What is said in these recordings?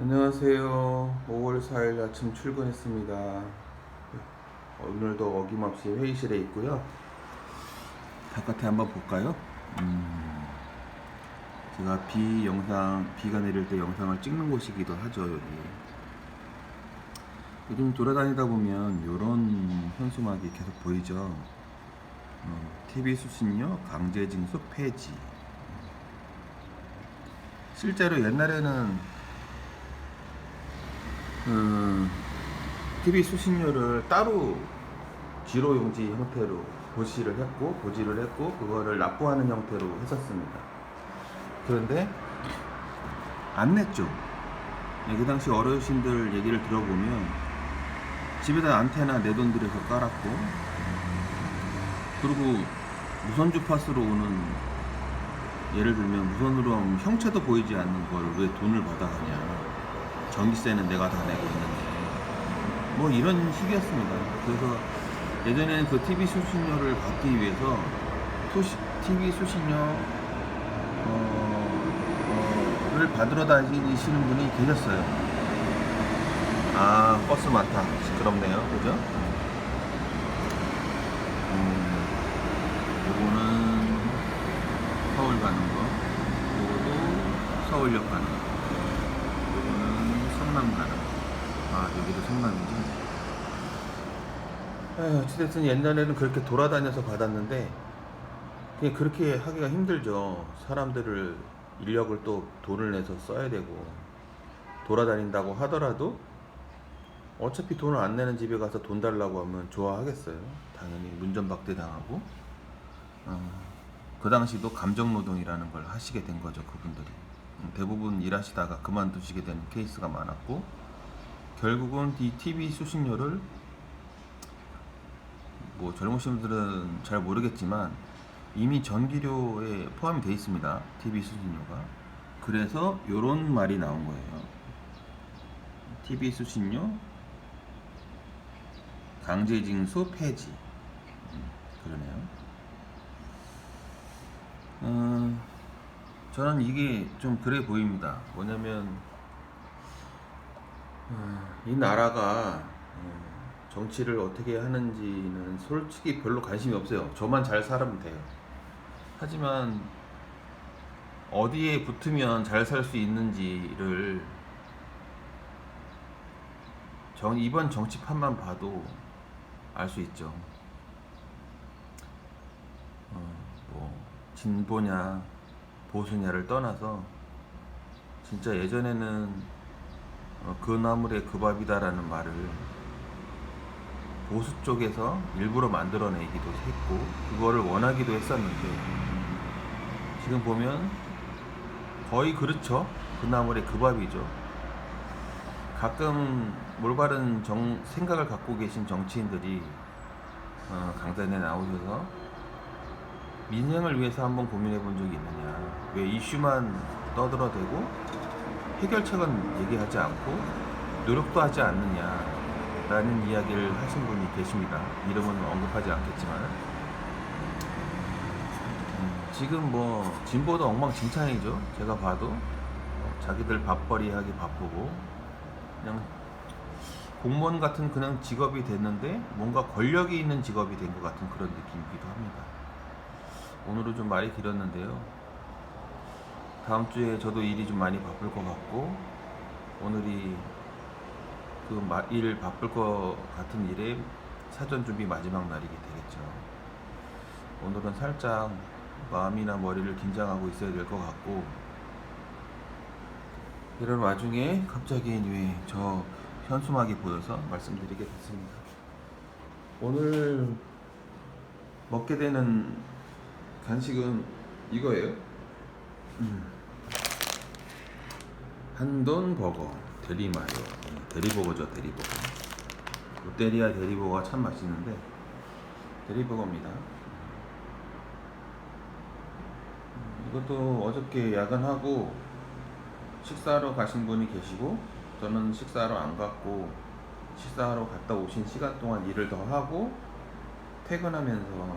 안녕하세요. 5월 4일 아침 출근했습니다. 오늘도 어김없이 회의실에 있고요. 바깥에 한번 볼까요? 음, 제가 비 영상, 비가 내릴 때 영상을 찍는 곳이기도 하죠, 여기. 요즘 돌아다니다 보면 이런 현수막이 계속 보이죠. 어, TV 수신료 강제 징수 폐지. 실제로 옛날에는 음, TV 수신료를 따로 지로 용지 형태로 고시를 했고 고지를 했고 그거를 납부하는 형태로 했었습니다. 그런데 안 냈죠. 예, 그 당시 어르신들 얘기를 들어보면 집에다 안테나 내 돈 들여서 깔았고 그리고 무선 주파수로 오는 예를 들면 무선으로 하면 형체도 보이지 않는 걸 왜 돈을 받아가냐. 전기세는 내가 다 내고 있는데 뭐 이런 식이었습니다. 그래서 예전에는 그 TV 수신료를 받기 위해서 토시, TV 수신료 어, 를 받으러 다니시는 분이 계셨어요. 아 버스 많다. 시끄럽네요. 그죠? 음, 요거는 서울 가는 거. 요거도 서울역 가는 거. 성남 거. 아, 여기도 성남이지. 에휴, 어찌됐든 옛날에는 그렇게 돌아다녀서 받았는데, 그냥 그렇게 하기가 힘들죠. 사람들을, 인력을 또 돈을 내서 써야 되고, 돌아다닌다고 하더라도, 어차피 돈을 안 내는 집에 가서 돈 달라고 하면 좋아하겠어요. 당연히 문전박대 당하고. 어, 그 당시도 감정노동이라는 걸 하시게 된 거죠, 그분들이. 음, 대부분 일하시다가 그만두시게 되는 케이스가 많았고, 결국은 이 TV 수신료를 뭐 젊으신 분들은 잘 모르겠지만 이미 전기료에 포함이 돼 있습니다. TV 수신료가. 그래서 요런 말이 나온 거예요. TV 수신료 강제 징수 폐지. 음, 그러네요. 음, 저는 이게 좀 그래 보입니다. 뭐냐면 음, 이 나라가 음, 정치를 어떻게 하는지는 솔직히 별로 관심이 없어요. 저만 잘 살면 돼요. 하지만 어디에 붙으면 잘 살 수 있는지를 정, 이번 정치판만 봐도 알 수 있죠. 어, 뭐 진보냐 보수냐를 떠나서 진짜 예전에는 어, 그 나물에 그 밥이다라는 말을 보수 쪽에서 일부러 만들어내기도 했고 그거를 원하기도 했었는데 지금 보면 거의 그렇죠. 그 나물에 그 밥이죠. 가끔 올바른 정, 생각을 갖고 계신 정치인들이 어, 강단에 나오셔서 민생을 위해서 한번 고민해 본 적이 있느냐 왜 이슈만 떠들어대고 해결책은 얘기하지 않고 노력도 하지 않느냐 라는 이야기를 하신 분이 계십니다. 이름은 언급하지 않겠지만 음, 지금 뭐 진보도 엉망진창이죠. 제가 봐도 어, 자기들 밥벌이 하기 바쁘고 그냥 공무원 같은 그냥 직업이 됐는데 뭔가 권력이 있는 직업이 된 것 같은 그런 느낌이기도 합니다. 오늘은 좀 말이 길었는데요. 다음 주에 저도 일이 좀 많이 바쁠 것 같고 오늘이 그 일 바쁠 것 같은 일에 사전 준비 마지막 날이게 되겠죠. 오늘은 살짝 마음이나 머리를 긴장하고 있어야 될 것 같고 이런 와중에 갑자기 왜 저 현수막이 보여서 말씀드리게 됐습니다. 오늘 먹게 되는 간식은 이거예요. 음. 한돈 버거 대리마요. 대리버거죠, 대리버거. 롯데리아 대리버거가 참 맛있는데 대리버거입니다. 음, 이것도 어저께 야근하고 식사하러 가신 분이 계시고 저는 식사하러 안 갔고 식사하러 갔다 오신 시간 동안 일을 더 하고 퇴근하면서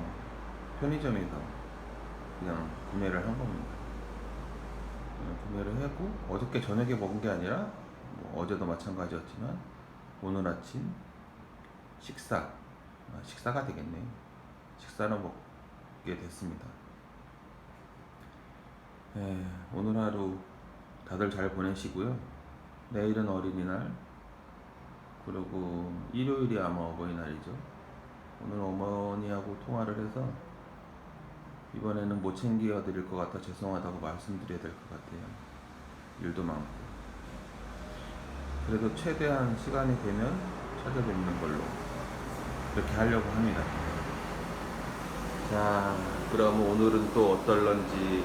편의점에서 그냥 구매를 한 겁니다. 구매를 하고 어저께 저녁에 먹은 게 아니라 뭐 어제도 마찬가지였지만 오늘 아침 식사 아, 식사가 되겠네 식사를 먹게 됐습니다. 예, 오늘 하루 다들 잘 보내시고요. 내일은 어린이날 그리고 일요일이 아마 어버이날이죠. 오늘 어머니하고 통화를 해서 이번에는 못 챙겨 드릴 것 같아 죄송하다고 말씀드려야 될 것 같아요. 일도 많고. 그래도 최대한 시간이 되면 찾아뵙는 걸로 그렇게 하려고 합니다. 자, 그럼 오늘은 또 어떨런지